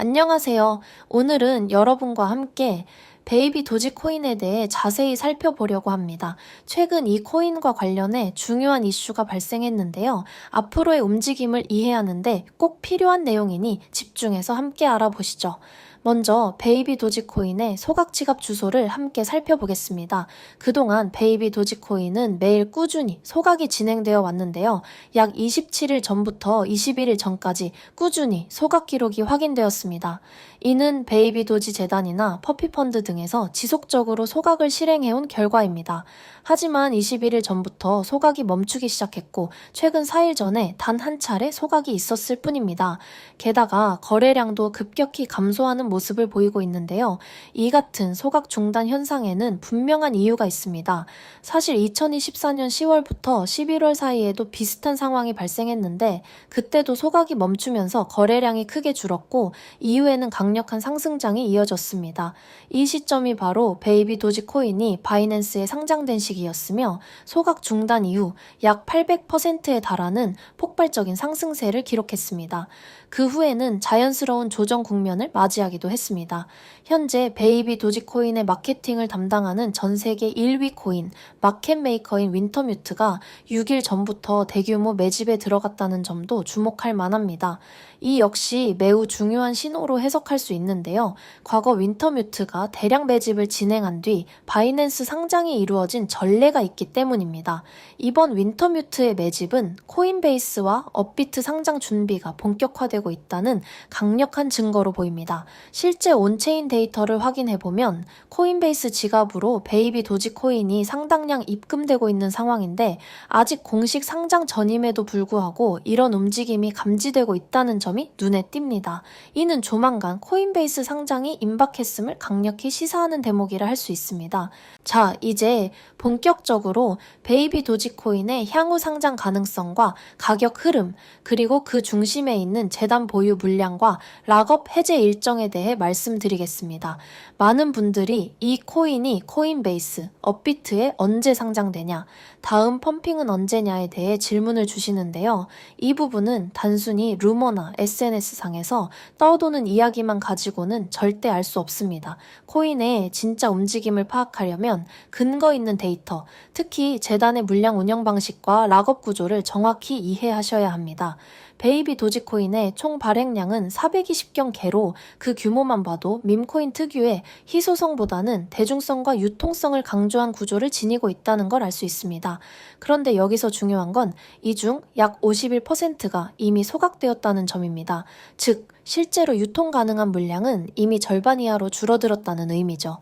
안녕하세요. 오늘은 여러분과 함께 베이비 도지코인에 대해 자세히 살펴보려고 합니다. 최근 이 코인과 관련해 중요한 이슈가 발생했는데요. 앞으로의 움직임을 이해하는데 꼭 필요한 내용이니 집중해서 함께 알아보시죠. 먼저 베이비 도지코인의 소각 지갑 주소를 함께 살펴보겠습니다. 그동안 베이비 도지코인은 매일 꾸준히 소각이 진행되어 왔는데요. 약 27일 전부터 21일 전까지 꾸준히 소각 기록이 확인되었습니다. 이는 베이비 도지 재단이나 퍼피펀드 등에서 지속적으로 소각을 실행해온 결과입니다. 하지만 21일 전부터 소각이 멈추기 시작했고 최근 4일 전에 단 한 차례 소각이 있었을 뿐입니다. 게다가 거래량도 급격히 감소하는 모습 을 보이고 있는데요. 이 같은 소각 중단 현상에는 분명한 이유가 있습니다. 사실 2024년 10월부터 11월 사이에도 비슷한 상황이 발생했는데 그때도 소각이 멈추면서 거래량이 크게 줄었고 이후에는 강력한 상승장이 이어졌습니다. 이 시점이 바로 베이비 도지코인이 바이낸스에 상장된 시기였으며 소각 중단 이후 약 800%에 달하는 폭발적인 상승세를 기록했습니다. 그 후에는 자연스러운 조정 국면을 맞이하기도 했습니다. 현재 베이비 도지코인의 마케팅을 담당하는 전 세계 1위 코인 마켓 메이커인 윈터뮤트가 6일 전부터 대규모 매집에 들어갔다는 점도 주목할 만합니다. 이 역시 매우 중요한 신호로 해석할 수 있는데요. 과거 윈터뮤트가 대량 매집을 진행한 뒤 바이낸스 상장이 이루어진 전례가 있기 때문입니다. 이번 윈터뮤트의 매집은 코인베이스와 업비트 상장 준비가 본격화되고 있다는 강력한 증거로 보입니다. 실제 온체인 데이터를 확인해보면 코인베이스 지갑으로 베이비 도지코인이 상당량 입금되고 있는 상황인데 아직 공식 상장 전임에도 불구하고 이런 움직임이 감지되고 있다는 점이 눈에 띕니다. 이는 조만간 코인베이스 상장이 임박했음을 강력히 시사하는 대목이라 할 수 있습니다. 자, 이제 본격적으로 베이비 도지코인의 향후 상장 가능성과 가격 흐름, 그리고 그 중심에 있는 재단 보유 물량과 락업 해제 일정에 대해 말씀드리겠습니다. 많은 분들이 이 코인이 코인베이스, 업비트에 언제 상장되냐, 다음 펌핑은 언제냐에 대해 질문을 주시는데요. 이 부분은 단순히 루머나 SNS상에서 떠도는 이야기만 가지고는 절대 알 수 없습니다. 코인의 진짜 움직임을 파악하려면 근거 있는 데이터, 특히 재단의 물량 운영 방식과 락업 구조를 정확히 이해하셔야 합니다. 베이비 도지코인의 총 발행량은 420경 개로 그 규모 만 봐도 밈코인 특유의 희소성보다는 대중성과 유통성을 강조한 구조를 지니고 있다는 걸 알 수 있습니다. 그런데 여기서 중요한 건 이 중 약 51%가 이미 소각되었다는 점입니다. 즉, 실제로 유통 가능한 물량은 이미 절반 이하로 줄어들었다는 의미죠.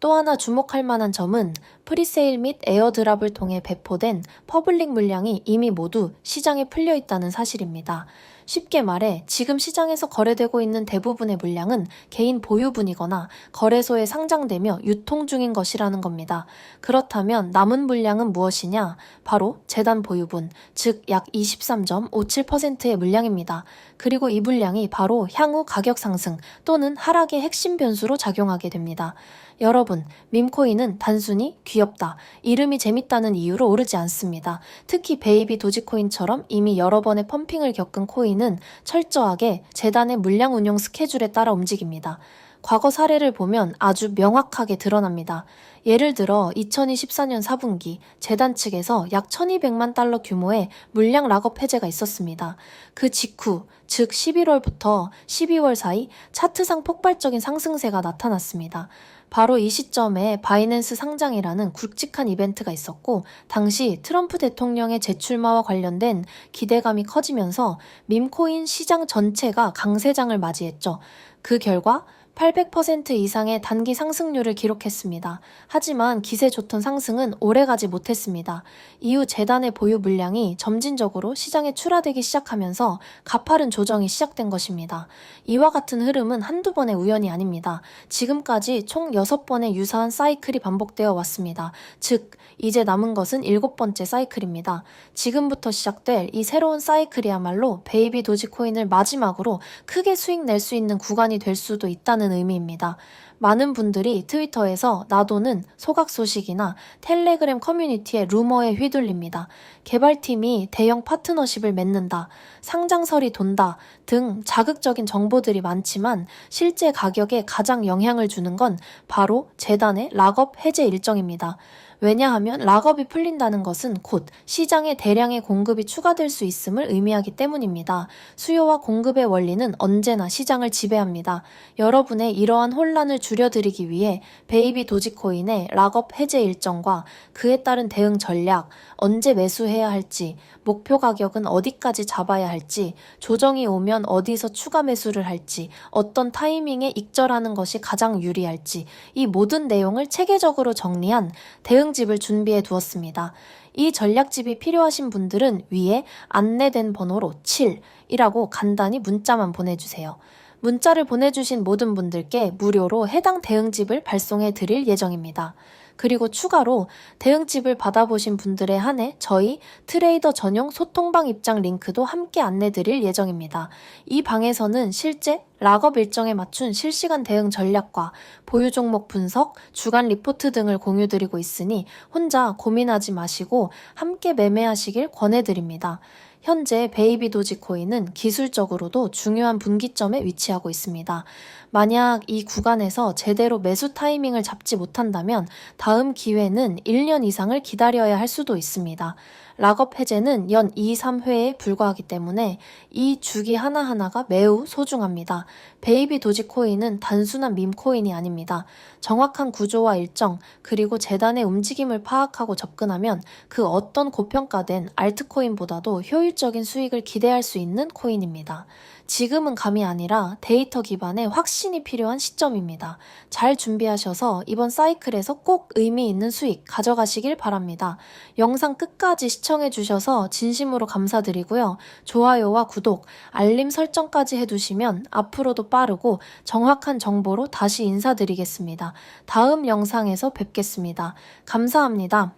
또 하나 주목할 만한 점은 프리세일 및 에어드랍을 통해 배포된 퍼블릭 물량이 이미 모두 시장에 풀려 있다는 사실입니다. 쉽게 말해 지금 시장에서 거래되고 있는 대부분의 물량은 개인 보유분이거나 거래소에 상장되며 유통 중인 것이라는 겁니다. 그렇다면 남은 물량은 무엇이냐? 바로 재단 보유분, 즉 약 23.57%의 물량입니다. 그리고 이 물량이 바로 향후 가격 상승 또는 하락의 핵심 변수로 작용하게 됩니다. 여러분, 밈코인은 단순히 귀엽다, 이름이 재밌다는 이유로 오르지 않습니다. 특히 베이비 도지코인처럼 이미 여러 번의 펌핑을 겪은 코인은 철저하게 재단의 물량 운용 스케줄에 따라 움직입니다. 과거 사례를 보면 아주 명확하게 드러납니다. 예를 들어 2024년 4분기 재단 측에서 약 1200만 달러 규모의 물량 락업 해제가 있었습니다. 그 직후, 즉 11월부터 12월 사이 차트상 폭발적인 상승세가 나타났습니다. 바로 이 시점에 바이낸스 상장이라는 굵직한 이벤트가 있었고, 당시 트럼프 대통령의 재출마와 관련된 기대감이 커지면서 밈코인 시장 전체가 강세장을 맞이했죠. 그 결과 800% 이상의 단기 상승률을 기록했습니다. 하지만 기세 좋던 상승은 오래가지 못했습니다. 이후 재단의 보유 물량이 점진적으로 시장에 출하되기 시작하면서 가파른 조정이 시작된 것입니다. 이와 같은 흐름은 한두 번의 우연이 아닙니다. 지금까지 총 6번의 유사한 사이클이 반복되어 왔습니다. 즉, 이제 남은 것은 일곱 번째 사이클입니다. 지금부터 시작될 이 새로운 사이클이야말로 베이비 도지코인을 마지막으로 크게 수익 낼 수 있는 구간이 될 수도 있다는 준비하는 의미입니다. 많은 분들이 트위터에서 나도는 소각 소식이나 텔레그램 커뮤니티의 루머에 휘둘립니다. 개발팀이 대형 파트너십을 맺는다, 상장설이 돈다 등 자극적인 정보들이 많지만 실제 가격에 가장 영향을 주는 건 바로 재단의 락업 해제 일정입니다. 왜냐하면 락업이 풀린다는 것은 곧 시장에 대량의 공급이 추가될 수 있음을 의미하기 때문입니다. 수요와 공급의 원리는 언제나 시장을 지배합니다. 여러분의 이러한 혼란을 줄여드리기 위해 베이비 도지코인의 락업 해제 일정과 그에 따른 대응 전략, 언제 매수해야 할지, 목표 가격은 어디까지 잡아야 할지, 조정이 오면 어디서 추가 매수를 할지, 어떤 타이밍에 익절하는 것이 가장 유리할지, 이 모든 내용을 체계적으로 정리한 대응 집을 준비해 두었습니다. 이 전략집이 필요하신 분들은 위에 안내된 번호로 7이라고 간단히 문자만 보내주세요. 문자를 보내주신 모든 분들께 무료로 해당 대응집을 발송해 드릴 예정입니다. 그리고 추가로 대응집을 받아보신 분들에 한해 저희 트레이더 전용 소통방 입장 링크도 함께 안내 드릴 예정입니다. 이 방에서는 실제 락업 일정에 맞춘 실시간 대응 전략과 보유 종목 분석, 주간 리포트 등을 공유드리고 있으니 혼자 고민하지 마시고 함께 매매하시길 권해드립니다. 현재 베이비 도지코인은 기술적으로도 중요한 분기점에 위치하고 있습니다. 만약 이 구간에서 제대로 매수 타이밍을 잡지 못한다면 다음 기회는 1년 이상을 기다려야 할 수도 있습니다. 락업 해제는 연 2, 3회에 불과하기 때문에 이 주기 하나하나가 매우 소중합니다. 베이비 도지코인은 단순한 밈코인이 아닙니다. 정확한 구조와 일정, 그리고 재단의 움직임을 파악하고 접근하면 그 어떤 고평가된 알트코인보다도 효율적인 수익을 기대할 수 있는 코인입니다. 지금은 감이 아니라 데이터 기반의 확신이 필요한 시점입니다. 잘 준비하셔서 이번 사이클에서 꼭 의미 있는 수익 가져가시길 바랍니다. 영상 끝까지 시청해 주셔서 진심으로 감사드리고요. 좋아요와 구독, 알림 설정까지 해두시면 앞으로도 빠르고 정확한 정보로 다시 인사드리겠습니다. 다음 영상에서 뵙겠습니다. 감사합니다.